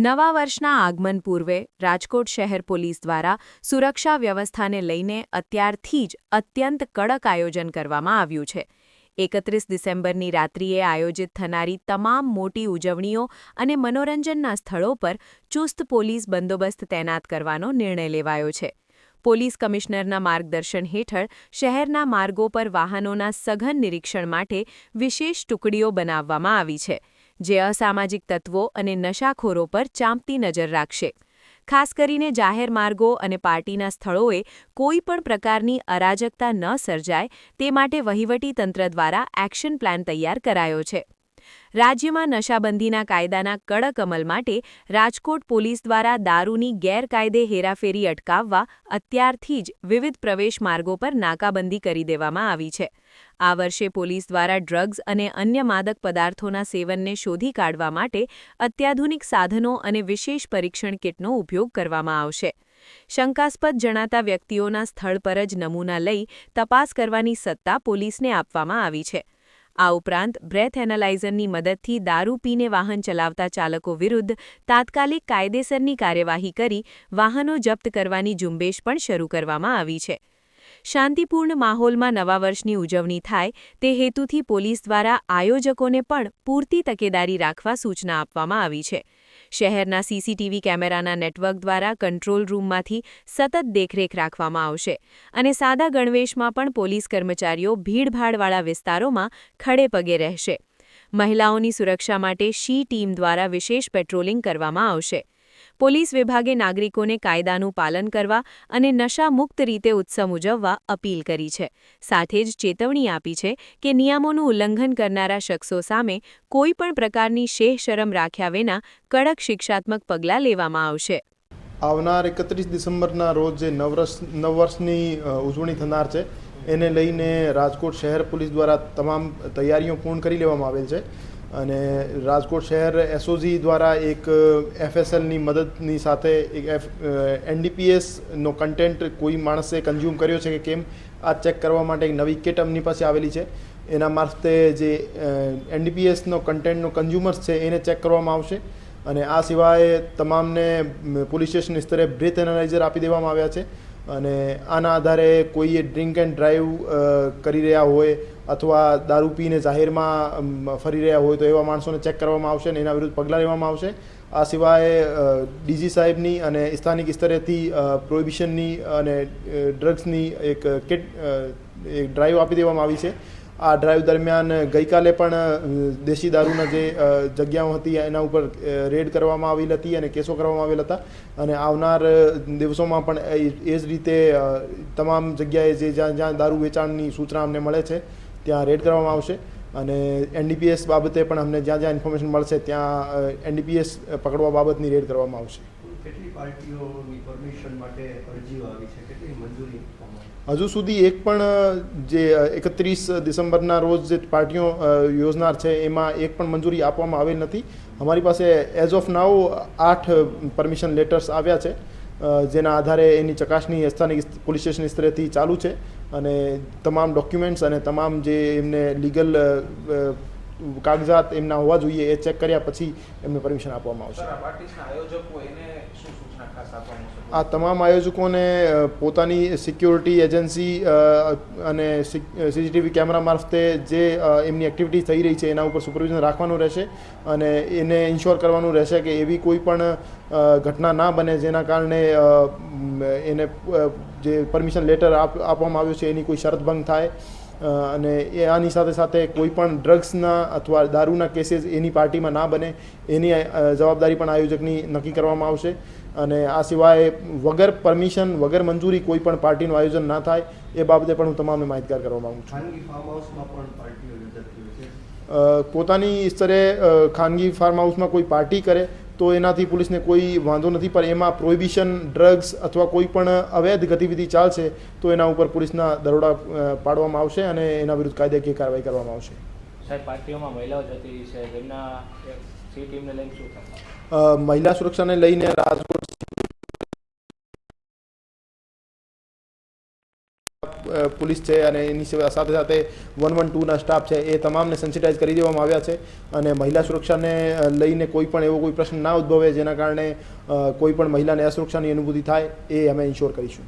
નવા વર્ષના આગમન પૂર્વે રાજકોટ શહેર પોલીસ દ્વારા સુરક્ષા વ્યવસ્થાને લઈને અત્યારથી જ અત્યંત કડક આયોજન કરવામાં આવ્યું છે. એકત્રીસ ડિસેમ્બરની રાત્રિએ આયોજિત થનારી તમામ મોટી ઉજવણીઓ અને મનોરંજનના સ્થળો પર ચુસ્ત પોલીસ બંદોબસ્ત તૈનાત કરવાનો નિર્ણય લેવાયો છે. પોલીસ કમિશનરના માર્ગદર્શન હેઠળ શહેરના માર્ગો પર વાહનોના સઘન નિરીક્ષણ માટે વિશેષ ટુકડીઓ બનાવવામાં આવી છે. જે અસામાજિક તત્વો અને નશાખોરો પર ચાંપતી નજર રાખશે. ખાસ કરીને જાહેર માર્ગો અને પાર્ટીના સ્થળોએ કોઈ પણ પ્રકારની અરાજકતા ન સર્જાય તે માટે વહીવટીતંત્ર દ્વારા એક્શન પ્લાન તૈયાર કરાયો છે. રાજ્યમાં નશાબંધીના કાયદાના કડક અમલ માટે રાજકોટ પોલીસ દ્વારા દારૂની ગેરકાયદે હેરાફેરી અટકાવવા અત્યારથી જ વિવિધ પ્રવેશ માર્ગો પર નાકાબંધી કરી દેવામાં આવી છે. આ વર્ષે પોલીસ દ્વારા ડ્રગ્સ અને અન્ય માદક પદાર્થોના સેવનને શોધી કાઢવા માટે અત્યાધુનિક સાધનો અને વિશેષ પરીક્ષણ કિટનો ઉપયોગ કરવામાં આવશે. શંકાસ્પદ જણાતા વ્યક્તિઓના સ્થળ પર જ નમૂના લઈ તપાસ કરવાની સત્તા પોલીસને આપવામાં આવી છે. આ ઉપરાંત બ્રેથ એનાલાઇઝરની મદદથી દારૂ પીને વાહન ચલાવતા ચાલકો વિરુદ્ધ તાત્કાલિક કાયદેસરની કાર્યવાહી કરી વાહનો જપ્ત કરવાની ઝુંબેશ પણ શરૂ કરવામાં આવી છે. શાંતિપૂર્ણ માહોલમાં નવા વર્ષની ઉજવણી થાય તે હેતુથી પોલીસ દ્વારા આયોજકોને પણ પૂરતી તકેદારી રાખવા સૂચના આપવામાં આવી છે. શહેરના સીસીટીવી કેમેરાના નેટવર્ક દ્વારા કંટ્રોલ રૂમમાંથી સતત દેખરેખ રાખવામાં આવશે અને સાદા ગણવેશમાં પણ પોલીસ કર્મચારીઓ ભીડભાડવાળા વિસ્તારોમાં ખડે પગે રહેશે. મહિલાઓની સુરક્ષા માટે શી ટીમ દ્વારા વિશેષ પેટ્રોલિંગ કરવામાં આવશે. પોલીસ વિભાગે નાગરિકોને કાયદાનું પાલન કરવા અને નશામુક્ત રીતે ઉત્સવ ઉજવવા અપીલ કરી છે. સાથે જ ચેતવણી આપી છે કે નિયમોનું ઉલ્લંઘન કરનારા શખ્સો સામે કોઈપણ પ્રકારની શેહ શરમ રાખ્યા વિના કડક શિક્ષાત્મક પગલાં લેવામાં આવશે. આવનાર એકત્રીસ ડિસેમ્બરના રોજ જે નવરસ નવ વર્ષની ઉજવણી થનાર છે, એને લઈને રાજકોટ શહેર પોલીસ દ્વારા તમામ તૈયારીઓ પૂર્ણ કરી લેવામાં આવેલ છે. અને રાજકોટ શહેર એસઓજી દ્વારા એક એફએસએલની મદદની સાથે એક એફ એનડીપીએસનો કન્ટેન્ટ કોઈ માણસે કન્ઝ્યુમ કર્યો છે કે કેમ, આ ચેક કરવા માટે એક નવી કિટ અમની પાસે આવેલી છે. એના મારફતે જે એનડીપીએસનો કન્ટેન્ટનો કન્ઝ્યુમર્સ છે એને ચેક કરવામાં આવશે. અને આ સિવાય તમામને પોલીસ સ્ટેશન સ્તરે બ્રેથ એનાલાઇઝર આપી દેવામાં આવ્યા છે. અને આના આધારે કોઈએ ડ્રિંક એન્ડ ડ્રાઈવ કરી રહ્યા હોય અથવા દારૂ પીને જાહેરમાં ફરી રહ્યા હોય તો એવા માણસોને ચેક કરવામાં આવશે અને એના વિરુદ્ધ પગલાં લેવામાં આવશે. આ સિવાય ડીજી સાહેબની અને સ્થાનિક સ્તરેથી પ્રોહિબિશનની અને ડ્રગ્સની એક કિટ એક ડ્રાઈવ આપી દેવામાં આવી છે. આ ડ્રાઈવ દરમિયાન ગઈકાલે પણ દેશી દારૂના જે જગ્યાઓ હતી, એના ઉપર રેડ કરવામાં આવેલ હતી અને કેસો કરવામાં આવેલ હતા. અને આવનાર દિવસોમાં પણ એ જ રીતે તમામ જગ્યાએ જે જ્યાં જ્યાં દારૂ વેચાણની સૂચના અમને મળે છે, ત્યાં રેડ કરવામાં આવશે. અને એનડીપીએસ બાબતે પણ અમને જ્યાં જ્યાં ઇન્ફોર્મેશન મળશે, ત્યાં એનડીપીએસ પકડવા બાબતની રેડ કરવામાં આવશે. હજુ સુધી એક પણ જે એકત્રીસ ડિસેમ્બરના રોજ જે પાર્ટીઓ યોજનાર છે, એમાં એક પણ મંજૂરી આપવામાં આવેલ નથી. અમારી પાસે એઝ ઓફ નાવ આઠ પરમિશન લેટર્સ આવ્યા છે જેના આધારે એની ચકાસણી સ્થાનિક પોલીસ સ્ટેશન સ્તરેથી ચાલુ છે. અને તમામ ડોક્યુમેન્ટ્સ અને તમામ જે એમને લીગલ કાગજાત એમના હોવા જોઈએ એ ચેક કર્યા પછી એમને પરમિશન આપવામાં આવશે. આ તમામ આયોજકોને પોતાની સિક્યોરિટી એજન્સી અને સીસીટીવી કેમેરા મારફતે જે એમની એક્ટિવિટી થઈ રહી છે એના ઉપર સુપરવિઝન રાખવાનું રહેશે અને એને ઇન્શ્યોર કરવાનું રહેશે કે એવી કોઈ પણ ઘટના ના બને જેના કારણે એને જે પરમિશન લેટર આપવામાં આવ્યું છે એની કોઈ શરત ભંગ થાય. અને એ આની સાથે સાથે કોઈ પણ ડ્રગ્સના અથવા દારૂના કેસીસ એની પાર્ટીમાં ના બને એની જવાબદારી પણ આયોજકની નક્કી કરવામાં આવશે. અને આ સિવાય વગર પરમિશન વગર મંજૂરી કોઈ પણ પાર્ટીનું આયોજન ના થાય એ બાબતે પણ હું તમામને માહિતગાર કરવા માગું છું. પોતાની સ્તરે ખાનગી ફાર્મ હાઉસમાં કોઈ પાર્ટી કરે તો એનાથી પોલીસને કોઈ વાંધો નથી. પણ એમાં પ્રોહિબિશન ડ્રગ્સ અથવા કોઈ પણ અવૈધ ગતિવિધિ ચાલશે તો એના ઉપર પોલીસના દરોડા પાડવામાં આવશે અને એના વિરુદ્ધ કાયદાકીય કાર્યવાહી કરવામાં આવશે. સાહેબ પાર્ટીઓમાં મહિલાઓ જતી રહી છે તેમના સી ટીમને લઈને શું મહિલા સુરક્ષાને લઈને રાજકોટ પોલીસ છે અને એની સિવાય સાથે સાથે વન વન ટુના સ્ટાફ છે, એ તમામને સેન્સિટાઇઝ કરી દેવામાં આવ્યા છે અને મહિલા સુરક્ષાને લઈને કોઈ પણ એવો કોઈ પ્રશ્ન ના ઉદ્ભવે જેના કારણે કોઈ પણ મહિલાને અસુરક્ષાની અનુભૂતિ થાય, એ અમે ઇન્શ્યોર કરીશું.